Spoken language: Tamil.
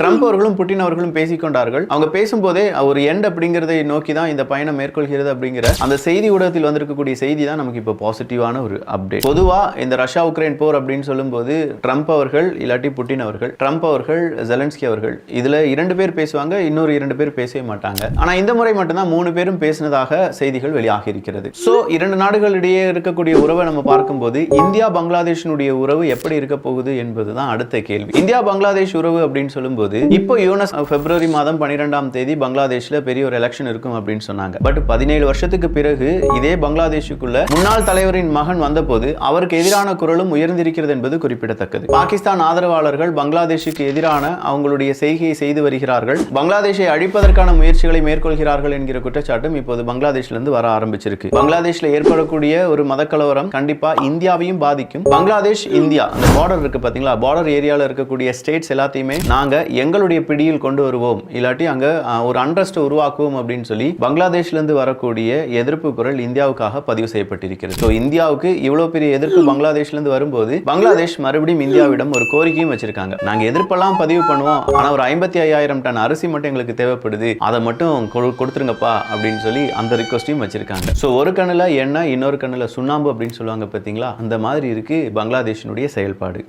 ட்ரம்ப் அவர்களும் புட்டின் அவர்களும் பேசிக்கொண்டார்கள். அவங்க பேசும்போதே ஒரு எண்ட் அப்படிங்கிறதை நோக்கி தான் இந்த பயணம் மேற்கொள்கிறது அப்படிங்கிற அந்த செய்தி ஊடகத்தில் வந்திருக்கக்கூடிய செய்தி தான் நமக்கு இப்போ பாசிட்டிவான ஒரு அப்டேட் பொதுவாக இந்த ரஷ்யா உக்ரைன் போர் அப்படின்னு சொல்லும்போது ட்ரம்ப் அவர்கள் இல்லாட்டி புட்டின் அவர்கள் ட்ரம்ப் அவர்கள் ஜெலன்ஸ்கி அவர்கள் இதில் இரண்டு பேர் பேசுவாங்க இன்னொரு இரண்டு பேர் பேசவே மாட்டாங்க. ஆனால் இந்த முறை மட்டும்தான் மூணு பேரும் பேசினதாக செய்திகள் வெளியாகி இருக்கிறது ஸோ இரண்டு நாடுகளிடையே இருக்கக்கூடிய உறவை நம்ம பார்க்கும்போது இந்தியா பங்களாதேஷினுடைய உறவு எப்படி இருக்க போகுது என்பதுதான் அடுத்த கேள்வி. இந்தியா பங்களாதேஷ் உறவு அப்படின்னு சொல்லும்போது போது இப்போ யூனஸ் பிப்ரவரி மாதம் பன்னிரெண்டாம் தேதி பங்களாதேஷ்ல பெரிய ஒரு எலெக்ஷன் இருக்கும் அப்படின்னு சொன்னாங்க. பட் பதினேழு வருஷத்துக்கு பிறகு இதே பங்களாதேஷுக்குள்ள முன்னாள் தலைவரின் மகன் வந்தபோது அவருக்கு எதிரான குரலும் உயர்ந்திருக்கிறது என்பது குறிப்பிடத்தக்கது. பாகிஸ்தான் ஆதரவாளர்கள் பங்களாதேஷுக்கு எதிரான அவங்களுடைய செய்கையை செய்து வருகிறார்கள். பங்களாதேஷை அழிப்பதற்கான முயற்சிகளை மேற்கொள்கிறார்கள் என்கிற குற்றச்சாட்டும் இப்போது பங்களாதேஷ்ல இருந்து வர ஆரம்பிச்சிருக்கு. பங்களாதேஷ்ல ஏற்படக்கூடிய ஒரு மதக்கலவரம் கண்டிப்பா இந்தியாவையும் பாதிக்கும். பங்களாதேஷ் இந்தியா அந்த பார்டர் இருக்கு பாத்தீங்களா? பார்டர் ஏரியால இருக்கக்கூடிய ஸ்டேட்ஸ் எல்லாத்தையுமே நாங்க எங்களுடைய பிடியில் கொண்டு வருவோம். இல்லாட்டி அங்க ஒரு அண்ட்ரஸ்ட் உருவாக்குவோம் அப்படின்னு சொல்லி பங்களாதேஷ்ல இருந்து வரக்கூடிய எதிர்ப்பு குரல் இந்தியாவுக்காக பதிவு செய்யப்பட்டிருக்கிறது. ஸோ இந்தியாவுக்கு இவ்வளவு பெரிய எதிர்ப்பு பங்களாதேஷ்ல இருந்து வரும்போது பங்களாதேஷ் மறுபடியும் இந்தியாவிடம் ஒரு கோரிக்கையும் வச்சிருக்காங்க. நாங்க எதிர்ப்பெல்லாம் பதிவு பண்ணுவோம். ஆனா ஒரு ஐம்பத்தி ஐயாயிரம் டன் அரிசி மட்டும் எங்களுக்கு தேவைப்படுது. அதை மட்டும் கொடு- கொடுத்துருங்கப்பா அப்படின்னு சொல்லி அந்த ரிக்வஸ்டையும் வச்சிருக்காங்க. ஸோ ஒரு கண்ணுல எண்ணெய் இன்னொரு கண்ணுல சுண்ணாம்பு அப்படின்னு சொல்லுவாங்க பாத்தீங்களா அந்த மாதிரி இருக்கு பங்களாதேஷினுடைய செயல்பாடு.